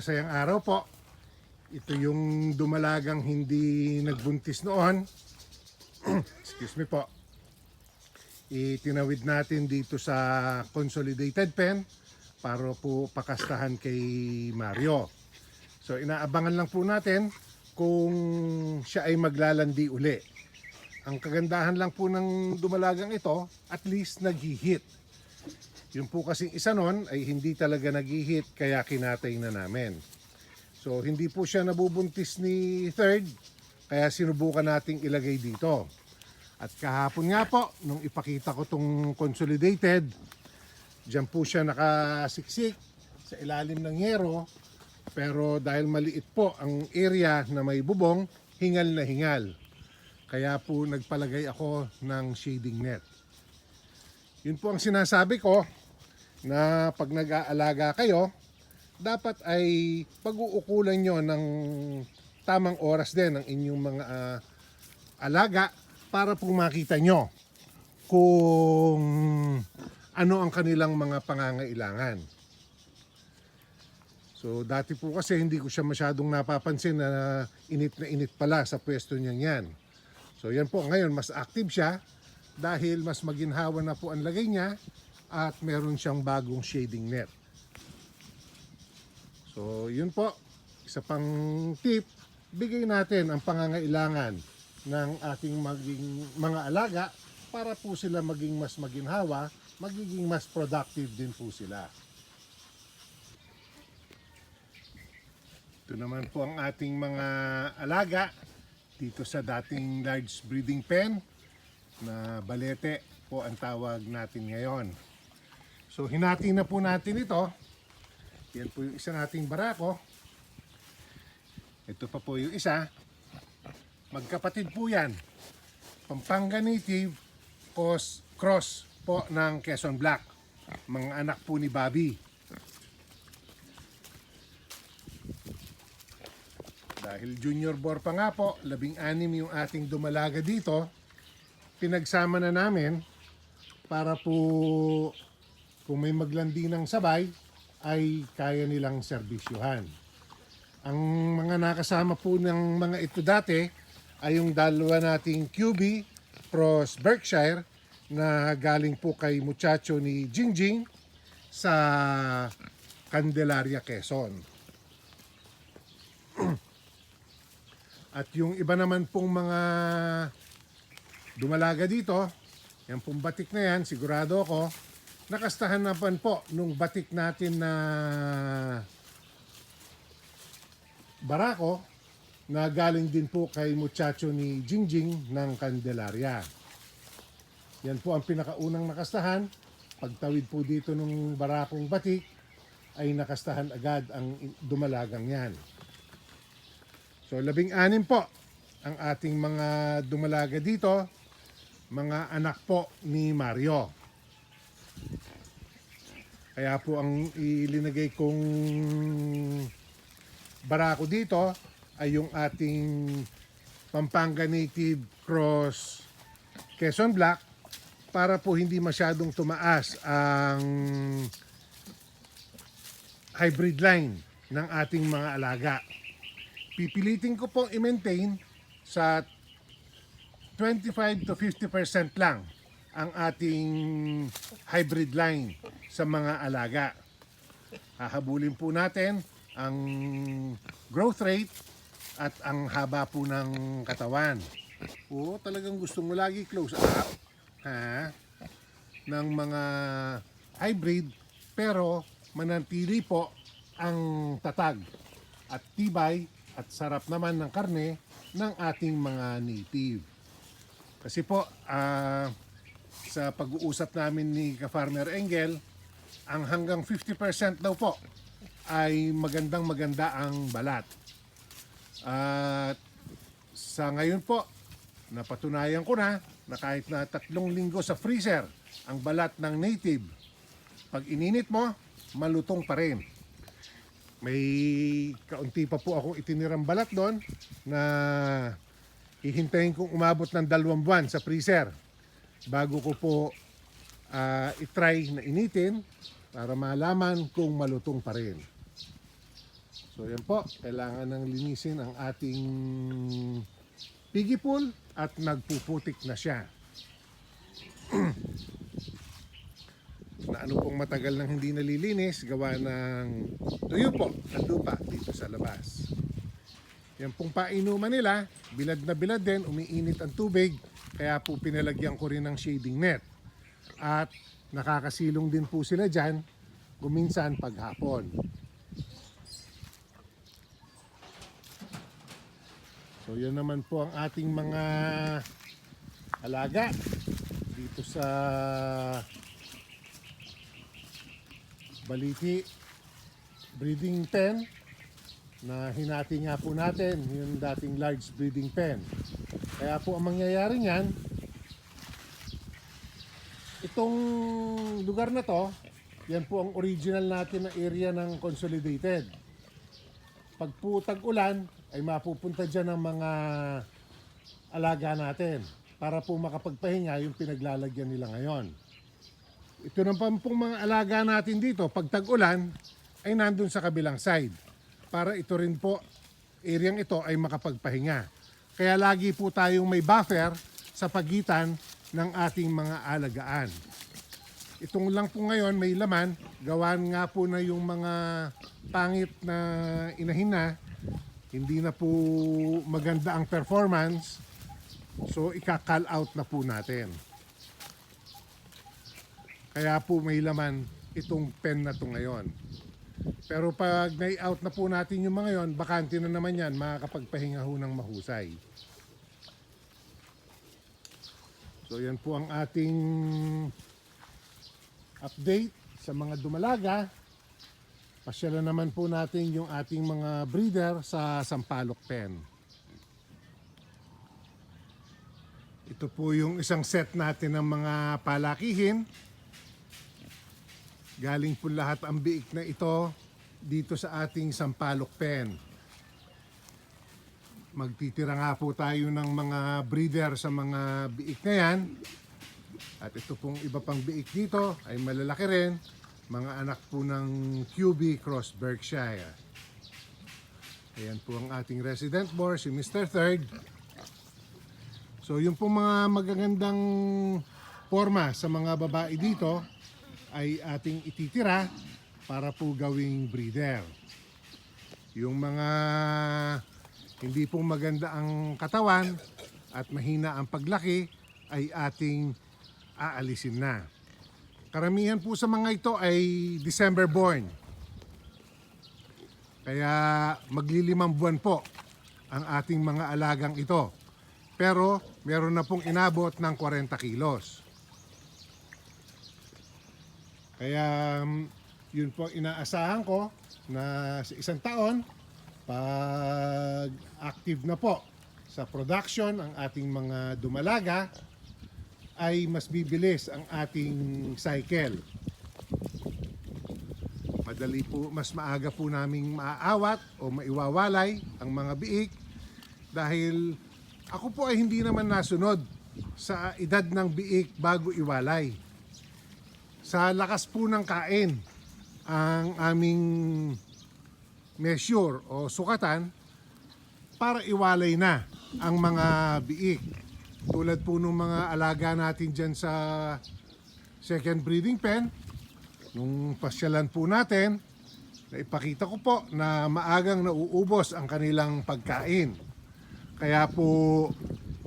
masayang araw po. Ito yung dumalagang hindi nagbuntis noon. Excuse me po. Itinawid natin dito sa Consolidated Pen para po pakastahan kay Mario. So inaabangan lang po natin kung siya ay maglalandi uli. Ang kagandahan lang po ng dumalagang ito, at least nag-hit. Yung po kasing isa nun ay hindi talaga nag-hit kaya kinatay na namin. So hindi po siya nabubuntis ni third kaya sinubukan nating ilagay dito. At kahapon nga po, nung ipakita ko tong consolidated, Diyan po siya nakasiksik sa ilalim ng yero. Pero dahil maliit po ang area na may bubong, hingal na hingal. Kaya po nagpalagay ako ng shading net. Yun po ang sinasabi ko na pag nag-aalaga kayo, dapat ay pag-uukulan nyo ng tamang oras din ng inyong mga ah, alaga para po makita nyo kung ano ang kanilang mga pangangailangan. So dati po kasi hindi ko siya masyadong napapansin na init na init pala sa pwesto niya yan. So yan po ngayon mas active siya dahil mas maginhawa na po ang lagay niya at meron siyang bagong shading net. So yun po, isa pang tip, bigay natin ang pangangailangan ng ating maging mga alaga para po sila maging mas maginhawa, magiging mas productive din po sila. Ito naman po ang ating mga alaga dito sa dating large breeding pen na balete po ang tawag natin ngayon. So hinati na po natin ito. Yan po yung isa nating barako. Ito pa po yung isa. Magkapatid po yan. Pampanga native cross, cross po ng Quezon Black. Mga anak po ni Bobby. Dahil junior bore pa nga po, labing anim yung ating dumalaga dito, pinagsama na namin para po kung may maglandi ng sabay, ay kaya nilang serbisyuhan. Ang mga nakasama po ng mga ito dati ay yung dalawa nating QB cross Berkshire na galing po kay muchacho ni Jingjing sa Candelaria, Quezon. At yung iba naman pong mga dumalaga dito, yan pong batik na yan, sigurado ako, nakastahan naman po nung batik natin na barako na galing din po kay muchacho ni Jingjing ng Candelaria. Yan po ang pinakaunang nakastahan. Pagtawid po dito nung barakong batik, ay nakastahan agad ang dumalagang yan. So labing anim po ang ating mga dumalaga dito, mga anak po ni Mario. Kaya po ang ilinagay kong barako dito ay yung ating Pampanga Native Cross Quezon Black para po hindi masyadong tumaas ang hybrid line ng ating mga alaga. Pipilitin ko pong i-maintain sa 25 to 50% lang ang ating hybrid line sa mga alaga. Hahabulin po natin ang growth rate at ang haba po ng katawan. Oo, talagang gusto mo lagi close up ha, ng mga hybrid pero manatili po ang tatag at tibay at sarap naman ng karne ng ating mga native. Kasi po, ah, sa pag-uusap namin ni ka-farmer Engel, ang hanggang 50% daw po ay magandang maganda ang balat. At sa ngayon po, napatunayan ko na na kahit na tatlong linggo sa freezer ang balat ng native, pag ininit mo, malutong pa rin. May kaunti pa po akong itinirang balat doon na hihintayin kong umabot ng dalawang buwan sa freezer bago ko po ah, itry na initin para malaman kung malutong pa rin. So yan po, kailangan ng linisin ang ating piggy pool at nagpuputik na siya. na ano pong matagal nang hindi nalilinis, gawa ng tuyo po at lupa dito sa labas. Yan pong painuman nila, bilad na bilad din, umiinit ang tubig, kaya po pinalagyan ko rin ng shading net. At nakakasilong din po sila dyan, kuminsan paghapon. So yan naman po ang ating mga alaga dito sa Baliti breeding pen na hinati nga po natin yung dating large breeding pen. Kaya po ang mangyayari niyan, itong lugar na to, yan po ang original natin na area ng consolidated. Pag po tag-ulan, ay mapupunta dyan ang mga alaga natin para po makapagpahinga yung pinaglalagyan nila ngayon. Ito naman pong mga alaga natin dito, pag tag-ulan, ay nandun sa kabilang side. Para ito rin po, areang ito ay makapagpahinga. Kaya lagi po tayong may buffer sa pagitan ng ating mga alagaan. Itong lang po ngayon may laman, gawan nga po na yung mga pangit na inahin na, hindi na po maganda ang performance, so ika-call out na po natin. Kaya po may laman itong pen na to ngayon. Pero pag na-out na po natin yung mga yon, bakante na naman yan, makakapagpahinga ho ng mahusay. So yan po ang ating update sa mga dumalaga. Pasyalan naman po natin yung ating mga breeder sa Sampaloc Pen. Ito po yung isang set natin ng mga palakihin. Galing po lahat ang biik na ito dito sa ating Sampaloc Pen. Magtitira nga po tayo ng mga breeder sa mga biik na yan. At ito pong iba pang biik dito ay malalaki rin. Mga anak po ng QB Cross Berkshire. Ayan po ang ating resident boar, si Mr. Third. So yung po mga magagandang forma sa mga babae dito ay ating ititira para po gawing breeder. Yung mga hindi po maganda ang katawan at mahina ang paglaki ay ating aalisin na. Karamihan po sa mga ito ay December born. Kaya maglilimang buwan po ang ating mga alagang ito. Pero meron na pong inabot ng 40 kilos. Kaya mm, yun po inaasahan ko na sa isang taon, pag active na po sa production ang ating mga dumalaga, ay mas bibilis ang ating cycle. Madali po, mas maaga po naming maaawat o maiwawalay ang mga biik dahil ako po ay hindi naman nasunod sa edad ng biik bago iwalay. Sa lakas po ng kain ang aming measure o sukatan para iwalay na ang mga biik. Tulad po ng mga alaga natin dyan sa second breeding pen, nung pasyalan po natin, naipakita ko po na maagang nauubos ang kanilang pagkain. Kaya po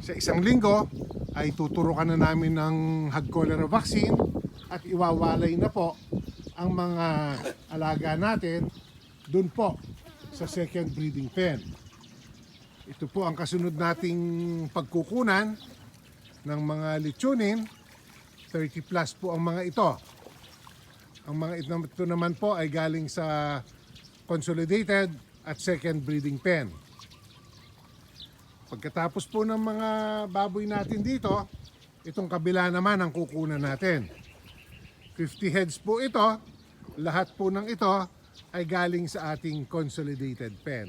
sa isang linggo ay tuturukan na namin ng hog cholera vaccine at iwawalay na po ang mga alaga natin dun po sa second breeding pen. Ito po ang kasunod nating pagkukunan ng mga lechonin. 30 plus po ang mga ito. Ang mga ito naman po ay galing sa consolidated at second breeding pen. Pagkatapos po ng mga baboy natin dito, itong kabila naman ang kukunan natin. 50 heads po ito. Lahat po ng ito ay galing sa ating consolidated pen.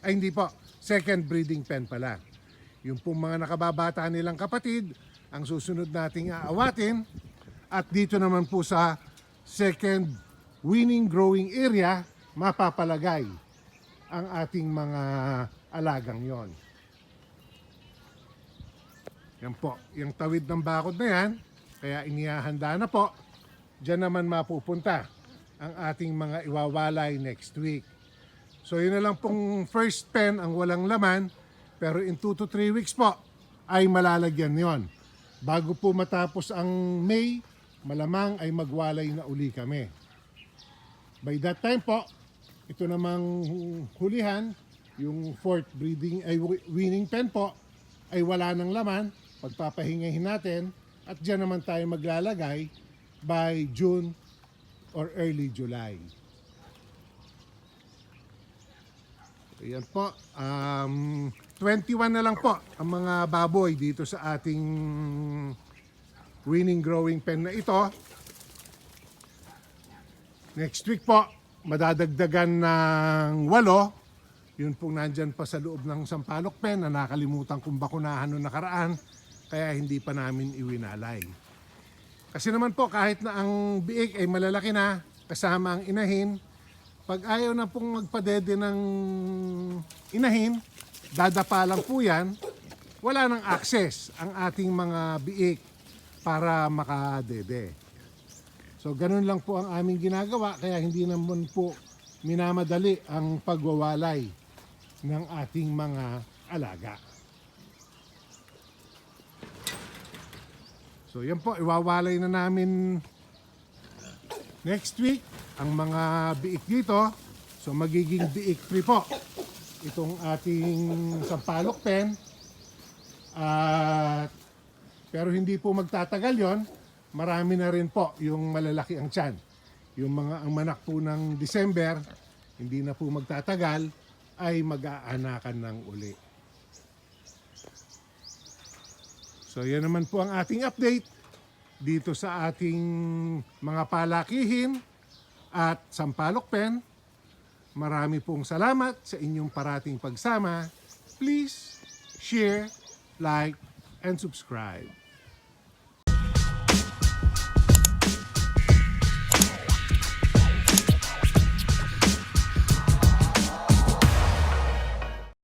Ay hindi po, second breeding pen pala. Yung pong mga nakababata nilang kapatid, ang susunod nating aawatin. At dito naman po sa second winning growing area, mapapalagay ang ating mga alagang yon. Yan po, yung tawid ng bakod na yan, kaya inihahanda na po, dyan naman mapupunta ang ating mga iwawalay next week. So yun na lang pong first pen ang walang laman, pero in 2 to 3 weeks po ay malalagyan yon. Bago po matapos ang May, malamang ay magwalay na uli kami. By that time po, ito namang hulihan, yung fourth breeding ay wi- winning pen po ay wala ng laman, pagpapahingahin natin at diyan naman tayo maglalagay by June or early July. Ayan po, um, 21 na lang po ang mga baboy dito sa ating winning growing pen na ito. Next week po, madadagdagan ng walo. Yun pong nandyan pa sa loob ng Sampalok Pen na nakalimutan kong bakunahan noong nakaraan kaya hindi pa namin iwinalay. Kasi naman po kahit na ang biik ay malalaki na kasama ang inahin, pag ayaw na pong magpadede ng inahin, dadapa lang po yan, wala nang access ang ating mga biik para makadede. So ganun lang po ang aming ginagawa kaya hindi naman po minamadali ang pagwawalay ng ating mga alaga. So yan po, iwawalay na namin next week ang mga biik dito. So magiging biik free po itong ating sampalok pen. At pero hindi po magtatagal yon. Marami na rin po yung malalaki ang tiyan. Yung mga ang manak po ng December, hindi na po magtatagal, ay mag-aanakan ng uli. So yan naman po ang ating update dito sa ating mga palakihin at Sampalok Pen. Marami pong salamat sa inyong parating pagsama. Please share, like, and subscribe.